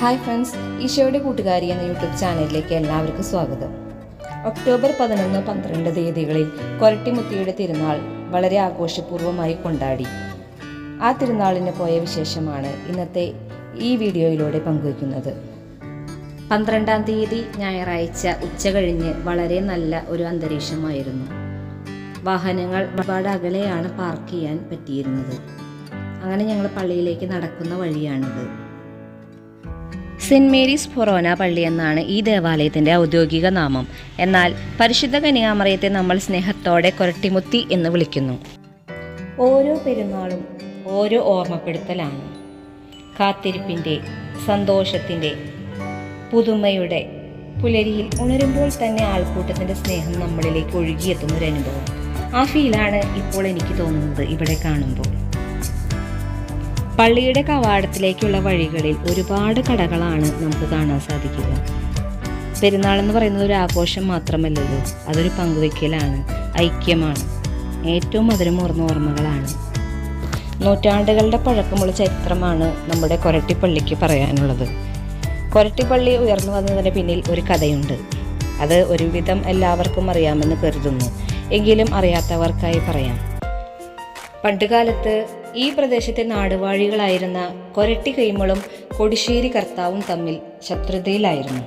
Hi friends ഈശോയുടെ കൂട്ടുകാരി എന്ന യൂട്യൂബ് ചാനലിലേക്ക് എല്ലാവർക്കും സ്വാഗതം. ഒക്ടോബർ പതിനൊന്ന് പന്ത്രണ്ട് തീയതികളിൽ കൊരട്ടിമുത്തിയുടെ തിരുനാൾ വളരെ ആഘോഷപൂർവമായി കൊണ്ടാടി. ആ തിരുനാളിന് പോയ വിശേഷമാണ് ഇന്നത്തെ ഈ വീഡിയോയിലൂടെ പങ്കുവയ്ക്കുന്നത്. പന്ത്രണ്ടാം തീയതി ഞായറാഴ്ച ഉച്ച കഴിഞ്ഞ് വളരെ നല്ല ഒരു അന്തരീക്ഷമായിരുന്നു. വാഹനങ്ങൾ ഒരുപാട് അകലെയാണ് പാർക്ക് ചെയ്യാൻ പറ്റിയിരുന്നത്. അങ്ങനെ ഞങ്ങൾ പള്ളിയിലേക്ക് നടക്കുന്ന വഴിയാണിത്. സെന്റ് മേരീസ് ഫൊറോന പള്ളി എന്നാണ് ഈ ദേവാലയത്തിന്റെ ഔദ്യോഗിക നാമം. എന്നാൽ പരിശുദ്ധ കനിയാമറയത്തെ നമ്മൾ സ്നേഹത്തോടെ കൊരട്ടിമുത്തി എന്ന് വിളിക്കുന്നു. ഓരോ പെരുന്നാളും ഓരോ ഓർമ്മപ്പെടുത്തലാണ്. കാത്തിരിപ്പിന്റെ സന്തോഷത്തിന്റെ പുതുമയുടെ പുലരിയിൽ ഉണരുമ്പോൾ തന്നെ ആൾക്കൂട്ടത്തിന്റെ സ്നേഹം നമ്മളിലേക്ക് ഒഴുകിയെത്തുന്ന ഒരു അനുഭവം. ആ ഫീലാണ് ഇപ്പോൾ എനിക്ക് തോന്നുന്നത് ഇവിടെ കാണുമ്പോൾ. പള്ളിയുടെ കവാടത്തിലേക്കുള്ള വഴികളിൽ ഒരുപാട് കടകളാണ് നമുക്ക് കാണാൻ സാധിക്കുക. പെരുന്നാൾ എന്ന് പറയുന്നത് ഒരു ആഘോഷം മാത്രമല്ലല്ലോ അതൊരു പങ്കുവെക്കലാണ് ഐക്യമാണ് ഏറ്റവും മധുരമൂർന്ന ഓർമ്മകളാണ്. നൂറ്റാണ്ടുകളുടെ പഴക്കമുള്ള ചരിത്രമാണ് നമ്മുടെ കൊരട്ടിപ്പള്ളിക്ക് പറയാനുള്ളത്. കൊരട്ടിപ്പള്ളി ഉയർന്നു വന്നതിന് പിന്നിൽ ഒരു കഥയുണ്ട്. അത് ഒരുവിധം എല്ലാവർക്കും അറിയാമെന്ന് കരുതുന്നു. എങ്കിലും അറിയാത്തവർക്കായി പറയാം. പണ്ടുകാലത്ത് ഈ പ്രദേശത്തെ നാടുവാഴികളായിരുന്ന കൊരട്ടി കൈമളും കൊടിശ്ശേരി കർത്താവും തമ്മിൽ ശത്രുതയിലായിരുന്നു.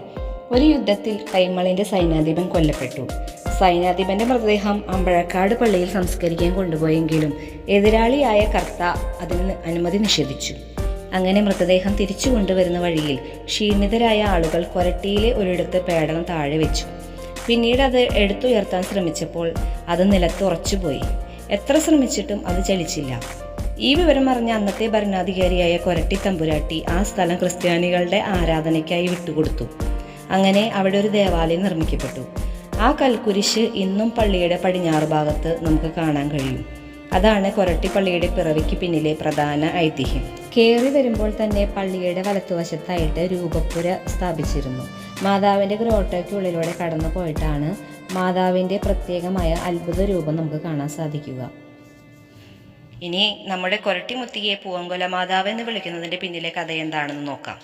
ഒരു യുദ്ധത്തിൽ കൈമളിന്റെ സൈന്യാധിപൻ കൊല്ലപ്പെട്ടു. സൈന്യാധിപന്റെ മൃതദേഹം അമ്പഴക്കാട് പള്ളിയിൽ സംസ്കരിക്കാൻ കൊണ്ടുപോയെങ്കിലും എതിരാളിയായ കർത്ത അതിന് അനുമതി നിഷേധിച്ചു. അങ്ങനെ മൃതദേഹം തിരിച്ചു കൊണ്ടുവരുന്ന വഴിയിൽ ക്ഷീണിതരായ ആളുകൾ കൊരട്ടിയിലെ ഒരിടത്ത് പേടകം താഴെ വെച്ചു. പിന്നീട് അത് എടുത്തുയർത്താൻ ശ്രമിച്ചപ്പോൾ അത് നിലത്ത് ഉറച്ചുപോയി എത്ര ശ്രമിച്ചിട്ടും അത് ചലിച്ചില്ല. ഈ വിവരം അറിഞ്ഞ അന്നത്തെ ഭരണാധികാരിയായ കൊരട്ടി തമ്പുരാട്ടി ആ സ്ഥലം ക്രിസ്ത്യാനികളുടെ ആരാധനയ്ക്കായി വിട്ടുകൊടുത്തു. അങ്ങനെ അവിടെ ഒരു ദേവാലയം നിർമ്മിക്കപ്പെട്ടു. ആ കൽക്കുരിശ് ഇന്നും പള്ളിയുടെ പടിഞ്ഞാറ് ഭാഗത്ത് നമുക്ക് കാണാൻ കഴിയും. അതാണ് കൊരട്ടി പള്ളിയുടെ പിറവിക്ക് പിന്നിലെ പ്രധാന ഐതിഹ്യം. കയറി വരുമ്പോൾ തന്നെ പള്ളിയുടെ വലത്തുവശത്തായിട്ട് രൂപപ്പുര സ്ഥാപിച്ചിരുന്നു. മാതാവിന്റെ ഗ്രോട്ടയ്ക്കുള്ളിലൂടെ കടന്നു പോയിട്ടാണ് മാതാവിന്റെ പ്രത്യേകമായ അത്ഭുത രൂപം നമുക്ക് കാണാൻ സാധിക്കുക. ഇനി നമ്മുടെ കൊരട്ടിമുത്തിയെ പൂവങ്കൊല മാതാവ് എന്ന് വിളിക്കുന്നതിന്റെ പിന്നിലെ കഥ എന്താണെന്ന് നോക്കാം.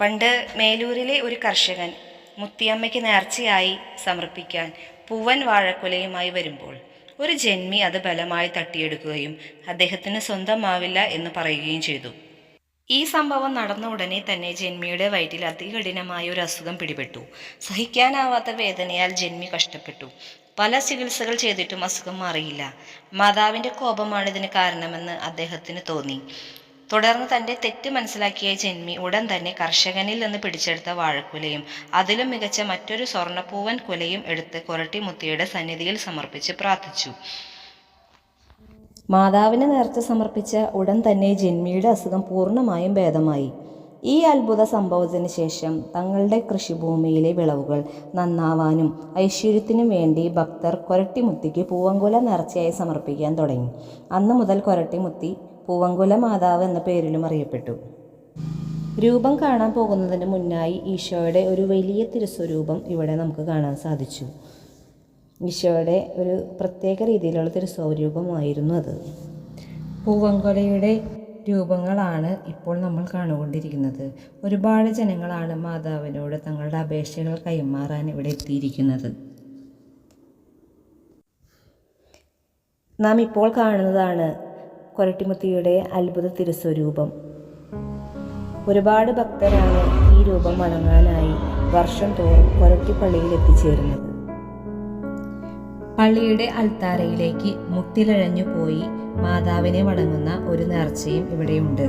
പണ്ട് മേലൂരിലെ ഒരു കർഷകൻ മുത്തിയമ്മയ്ക്ക് നേർച്ചയായി സമർപ്പിക്കാൻ പൂവൻ വാഴക്കുലയുമായി വരുമ്പോൾ ഒരു ജന്മി അത് ബലമായി തട്ടിയെടുക്കുകയും അദ്ദേഹത്തിന് സ്വന്തമാവില്ല എന്ന് പറയുകയും ചെയ്തു. ഈ സംഭവം നടന്ന ഉടനെ തന്നെ ജന്മിയുടെ വയറ്റിൽ അതികഠിനമായ ഒരു അസുഖം പിടിപെട്ടു. സഹിക്കാനാവാത്ത വേദനയാൽ ജന്മി കഷ്ടപ്പെട്ടു. പല ചികിത്സകൾ ചെയ്തിട്ടും അസുഖം മാറിയില്ല. മാതാവിന്റെ കോപമാണ് ഇതിന് കാരണമെന്ന് അദ്ദേഹത്തിന് തോന്നി. തുടർന്ന് തന്റെ തെറ്റ് മനസ്സിലാക്കിയ ജന്മി ഉടൻ തന്നെ കർഷകനിൽ നിന്ന് പിടിച്ചെടുത്ത വാഴക്കുലയും അതിലും മികച്ച മറ്റൊരു സ്വർണപ്പൂവൻ കുലയും എടുത്ത് കൊരട്ടി മുത്തിയുടെ സന്നിധിയിൽ സമർപ്പിച്ച് പ്രാർത്ഥിച്ചു. മാതാവിന് നേർച്ച സമർപ്പിച്ച ഉടൻ തന്നെ ജന്മിയുടെ അസുഖം പൂർണമായും ഭേദമായി. ഈ അത്ഭുത സംഭവത്തിന് ശേഷം തങ്ങളുടെ കൃഷിഭൂമിയിലെ വിളവുകൾ നന്നാവാനും ഐശ്വര്യത്തിനും വേണ്ടി ഭക്തർ കൊരട്ടിമുത്തിക്ക് പൂവങ്കുല നേർച്ചയായി സമർപ്പിക്കാൻ തുടങ്ങി. അന്ന് മുതൽ കൊരട്ടിമുത്തി പൂവങ്കുല മാതാവ് എന്ന പേരിലും അറിയപ്പെട്ടു. രൂപം കാണാൻ പോകുന്നതിന് മുന്നായി ഈശോയുടെ ഒരു വലിയ തിരുസ്വരൂപം ഇവിടെ നമുക്ക് കാണാൻ സാധിച്ചു. ഈശോയുടെ ഒരു പ്രത്യേക രീതിയിലുള്ള തിരുസ്വരൂപമായിരുന്നു അത്. പൂവങ്കൊലയുടെ രൂപങ്ങളാണ് ഇപ്പോൾ നമ്മൾ കാണുകൊണ്ടിരിക്കുന്നത്. ഒരുപാട് ജനങ്ങളാണ് മാതാവിനോട് തങ്ങളുടെ അപേക്ഷകൾ കൈമാറാൻ ഇവിടെ എത്തിയിരിക്കുന്നത്. നാം ഇപ്പോൾ കാണുന്നതാണ് കൊരട്ടിമുത്തിയുടെ അത്ഭുത തിരുസ്വരൂപം. ഒരുപാട് ഭക്തരാണ് ഈ രൂപം വണങ്ങാനായി വർഷം തോറും കൊരട്ടിപ്പള്ളിയിൽ എത്തിച്ചേരുന്നത്. പള്ളിയുടെ അൽത്താരയിലേക്ക് മുട്ടിലഴഞ്ഞു പോയി മാതാവിനെ വണങ്ങുന്ന ഒരു നേർച്ചയും ഇവിടെയുണ്ട്.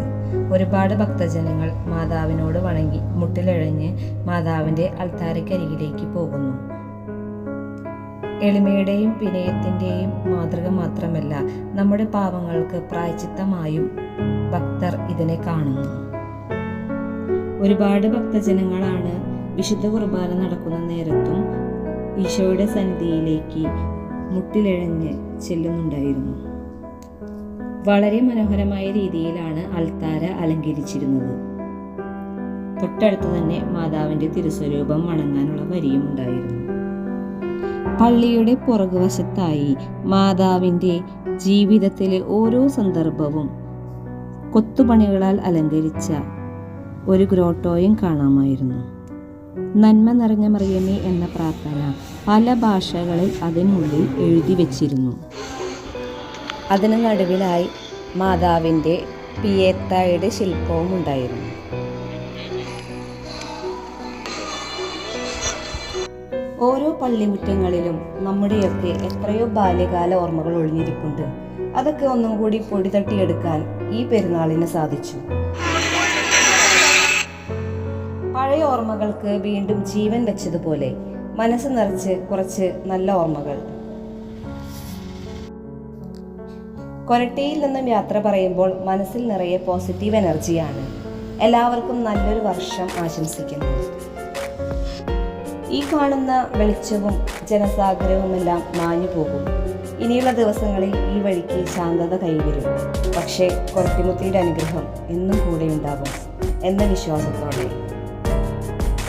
ഒരുപാട് ഭക്തജനങ്ങൾ മാതാവിനോട് വണങ്ങി മുട്ടിലഴഞ്ഞ് മാതാവിന്റെ അൽത്താരക്കരികിലേക്ക് പോകുന്നു. എളിമയുടെയും വിനയത്തിന്റെയും മാതൃക മാത്രമല്ല നമ്മുടെ പാവങ്ങൾക്ക് പ്രായച്ചിത്തമായും ഭക്തർ ഇതിനെ കാണുന്നു. ഒരുപാട് ഭക്തജനങ്ങളാണ് വിശുദ്ധ കുർബാന നടക്കുന്ന നേരത്തും ഈശോയുടെ സന്നിധിയിലേക്ക് മുട്ടിലിഴഞ്ഞ് ചെല്ലുന്നുണ്ടായിരുന്നു. വളരെ മനോഹരമായ രീതിയിലാണ് അൾത്താര അലങ്കരിച്ചിരുന്നത്. തൊട്ടടുത്ത് തന്നെ മാതാവിന്റെ തിരുസ്വരൂപം വണങ്ങാനുള്ള വരിയും ഉണ്ടായിരുന്നു. പള്ളിയുടെ പുറകുവശത്തായി മാതാവിന്റെ ജീവിതത്തിലെ ഓരോ സന്ദർഭവും കൊത്തുപണികളാൽ അലങ്കരിച്ച ഒരു ഗ്രോട്ടോയും കാണാമായിരുന്നു. നന്മ നിറഞ്ഞ മറിയമേ എന്ന പ്രാർത്ഥന പല ഭാഷകളിൽ അതിനുള്ളിൽ എഴുതി വച്ചിരുന്നു. അതിന് നടുവിലായി മാതാവിന്റെ പിയേത്തായുടെ ശില്പവും ഉണ്ടായിരുന്നു ഓരോ പള്ളിമുറ്റങ്ങളിലും നമ്മുടെയൊക്കെ എത്രയോ ബാല്യകാല ഓർമ്മകൾ ഒളിഞ്ഞിരിപ്പുണ്ട്. അതൊക്കെ ഒന്നും കൂടി പൊടി തട്ടിയെടുക്കാൻ ഈ പെരുന്നാളിന് സാധിച്ചു. പഴയ ഓർമ്മകൾക്ക് വീണ്ടും ജീവൻ വെച്ചതുപോലെ മനസ്സ് നിറച്ച് കുറച്ച് നല്ല ഓർമ്മകൾ. കൊരട്ടയിൽ നിന്നും യാത്ര പറയുമ്പോൾ മനസ്സിൽ നിറയെ പോസിറ്റീവ് എനർജിയാണ് എല്ലാവർക്കും നല്ലൊരു വർഷം ആശംസിക്കുന്നു. ഈ കാണുന്ന വെളിച്ചവും ജനസാഗരവുമെല്ലാം മാഞ്ഞു പോകും. ഇനിയുള്ള ദിവസങ്ങളിൽ ഈ വഴിക്ക് ശാന്തത കൈവരും. പക്ഷേ കൊരട്ടിമുത്തിയുടെ അനുഗ്രഹം എന്നും കൂടെ ഉണ്ടാകും എന്ന വിശ്വാസത്തോടെ.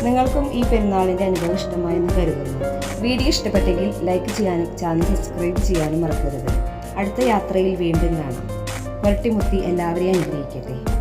നിങ്ങൾക്കും ഈ പെരുന്നാളിന്റെ അനുഭവം ഇഷ്ടമായെന്ന് കരുതുന്നു. വീഡിയോ ഇഷ്ടപ്പെട്ടെങ്കിൽ ലൈക്ക് ചെയ്യാനും ചാനൽ സബ്സ്ക്രൈബ് ചെയ്യാനും മറക്കരുത്. അടുത്ത യാത്രയിൽ വീണ്ടും കാണാം. പുരട്ടിമുത്തി എല്ലാവരെയും അനുഗ്രഹിക്കട്ടെ.